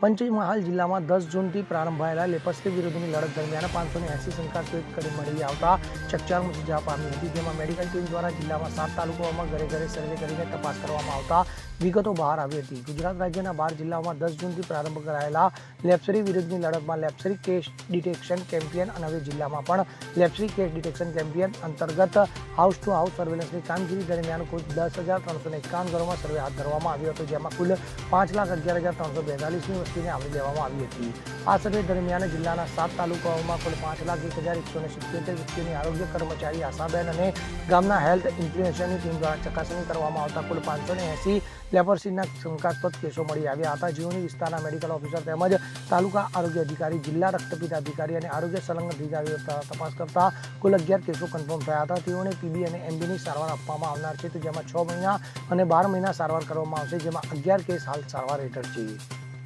પંચમહાલ જિલ્લામાં દસ જૂનથી પ્રારંભાયેલા લેપસ્તી વિરુદ્ધની લડત દરમિયાન પાંચસો ને એસી શંકાસ્પદ કરી મળી આવતા ચકચાર મચી જવા પામી હતી, જેમાં મેડિકલ ટીમ દ્વારા જિલ્લામાં સાત તાલુકાઓમાં ઘરે ઘરે સર્વે કરીને તપાસ કરવામાં આવતા વિગતો બહાર આવી હતી. ગુજરાત રાજ્યના બાર જિલ્લાઓમાં દસ જૂનથી પ્રારંભ કરાયેલા લેપ્સરી વિરુદ્ધની લડતમાં લેપ્સરી કેસ ડિટેક્શન કેમ્પિયન અને હવે જિલ્લામાં પણ લેપ્સરી કેસ ડિટેક્શન કેમ્પિયન અંતર્ગત હાઉસ ટુ હાઉસ સર્વેલન્સની કામગીરી દરમિયાન કુલ દસ હજાર ત્રણસો ને એકાવન ઘરોમાં સર્વે હાથ ધરવામાં આવ્યો હતો, જેમાં કુલ પાંચ લાખ અગિયાર હજાર ત્રણસો બેતાલીસની વસ્તીને આવરી લેવામાં આવી હતી. આ સર્વે દરમિયાન જિલ્લાના સાત તાલુકાઓમાં કુલ પાંચ લાખ એક હજાર એકસો ને સિત્યોતેર વ્યક્તિઓની આરોગ્ય કર્મચારી આશાબેન અને ગામના હેલ્થ ઇન્ફ્લુએન્સરની ટીમ દ્વારા ચકાસણી કરવામાં આવતા કુલ પાંચસો ને એંસી લેપરસીના શંકાસ્પદ કેસો મળી આવ્યા હતા. જેઓની વિસ્તારના મેડિકલ ઓફિસર તેમજ તાલુકા આરોગ્ય અધિકારી, જિલ્લા રક્તપિત અધિકારી અને આરોગ્ય સંલગ્ન અધિકારીઓ તપાસ કરતા કુલ અગિયાર કેસો કન્ફર્મ થયા હતા. તેઓને પીબી અને એમબીની સારવાર આપવામાં આવનાર છે. તો જેમાં છ મહિના અને બાર મહિના સારવાર કરવામાં આવશે, જેમાં અગિયાર કેસ હાલ સારવાર હેઠળ છે.